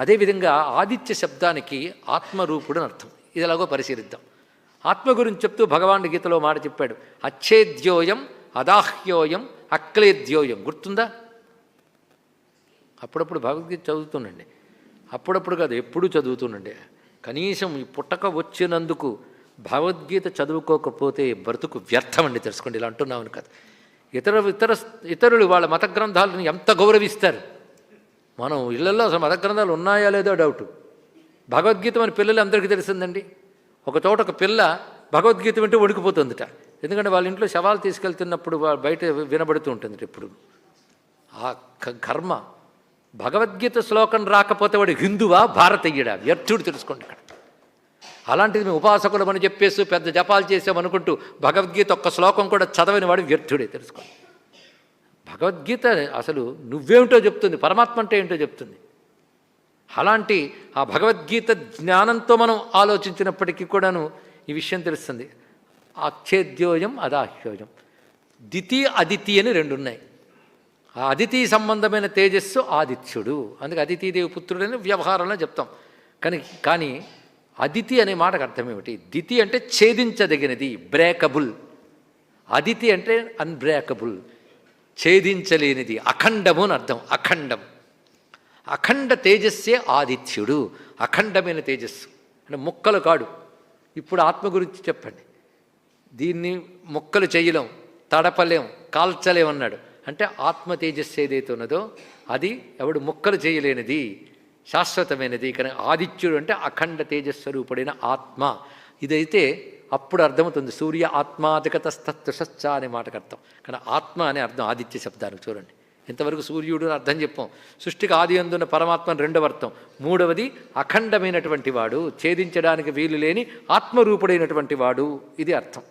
అదేవిధంగా ఆదిత్య శబ్దానికి ఆత్మరూపుడు అని అర్థం. ఇది ఎలాగో పరిశీలిద్దాం. ఆత్మ గురించి చెప్తూ భగవానుడి గీతలో మాట చెప్పాడు. అచ్చేద్యోయం అదాహ్యోయం అక్లేద్యోయం. గుర్తుందా? అప్పుడప్పుడు భగవద్గీత చదువుతుండండి. అప్పుడప్పుడు కాదు ఎప్పుడూ చదువుతుండండి. కనీసం ఈ పుట్టక వచ్చినందుకు భగవద్గీత చదువుకోకపోతే బ్రతుకు వ్యర్థమండి తెలుసుకోండి. ఇలా అంటున్నామని కాదు. ఇతర ఇతర ఇతరులు వాళ్ళ మత గ్రంథాలను ఎంత గౌరవిస్తారు? మనం ఇళ్ళలో అసలు మత గ్రంథాలు ఉన్నాయా లేదో డౌట్. భగవద్గీత అని పిల్లలు అందరికీ తెలిసిందండి. ఒక చోట ఒక పిల్ల భగవద్గీత వింటూ వణికిపోతుందిట. ఎందుకంటే వాళ్ళ ఇంట్లో శవాలు తీసుకెళ్తున్నప్పుడు బయట వినబడుతూ ఉంటుంది ఇప్పుడు ఆ కర్మ. భగవద్గీత శ్లోకం రాకపోతే వాడు హిందువా భారతీయుడా? వ్యర్థుడు తెలుసుకోండి ఇక్కడ. అలాంటిది మేము ఉపాసకులం అని చెప్పేసి పెద్ద జపాలు చేసామనుకుంటూ భగవద్గీత ఒక్క శ్లోకం కూడా చదవని వాడు వ్యర్థుడే తెలుసుకోండి. భగవద్గీత అసలు నువ్వేమిటో చెప్తుంది పరమాత్మ అంటే ఏంటో చెప్తుంది. అలాంటి ఆ భగవద్గీత జ్ఞానంతో మనం ఆలోచించినప్పటికీ కూడాను ఈ విషయం తెలుస్తుంది. అచ్ఛేద్యోయం అదాహ్యోయం. దితి అదితి అని రెండు ఉన్నాయి ఆ అదితి సంబంధమైన తేజస్సు ఆదిత్యుడు. అందుకే అదితిదేవి పుత్రుడని వ్యవహారంలో చెప్తాం. కానీ కానీ అదితి అనే మాటకు అర్థం ఏమిటి దితి అంటే ఛేదించదగినది బ్రేకబుల్. అదితి అంటే అన్బ్రేకబుల్ ఛేదించలేనిది అఖండము అని అర్థం. అఖండం. అఖండ తేజస్సే ఆదిత్యుడు. అఖండమైన తేజస్సు. అంటే ముక్కలు కాడు. ఇప్పుడు ఆత్మ గురించి చెప్పండి. దీన్ని ముక్కలు చేయలేం తడపలేం కాల్చలేం అన్నాడు. అంటే ఆత్మ తేజస్సు ఏదైతే ఉన్నదో అది ఎవడు ముక్కలు చేయలేనిది శాశ్వతమైనది. కానీ ఆదిత్యుడు అంటే అఖండ తేజస్వరూపుడైన ఆత్మ. ఇదైతే అప్పుడు అర్థమవుతుంది. సూర్య ఆత్మాధికతస్తత్వశచ్చ అనే మాటకు అర్థం. కానీ ఆత్మ అనే అర్థం ఆదిత్య శబ్దానికి చూడండి. ఇంతవరకు సూర్యుడు అర్థం చెప్పాం. సృష్టికి ఆది అందున్న పరమాత్మ రెండవ అర్థం. మూడవది అఖండమైనటువంటి వాడు ఛేదించడానికి వీలు లేని ఆత్మరూపుడైనటువంటి వాడు. ఇది అర్థం.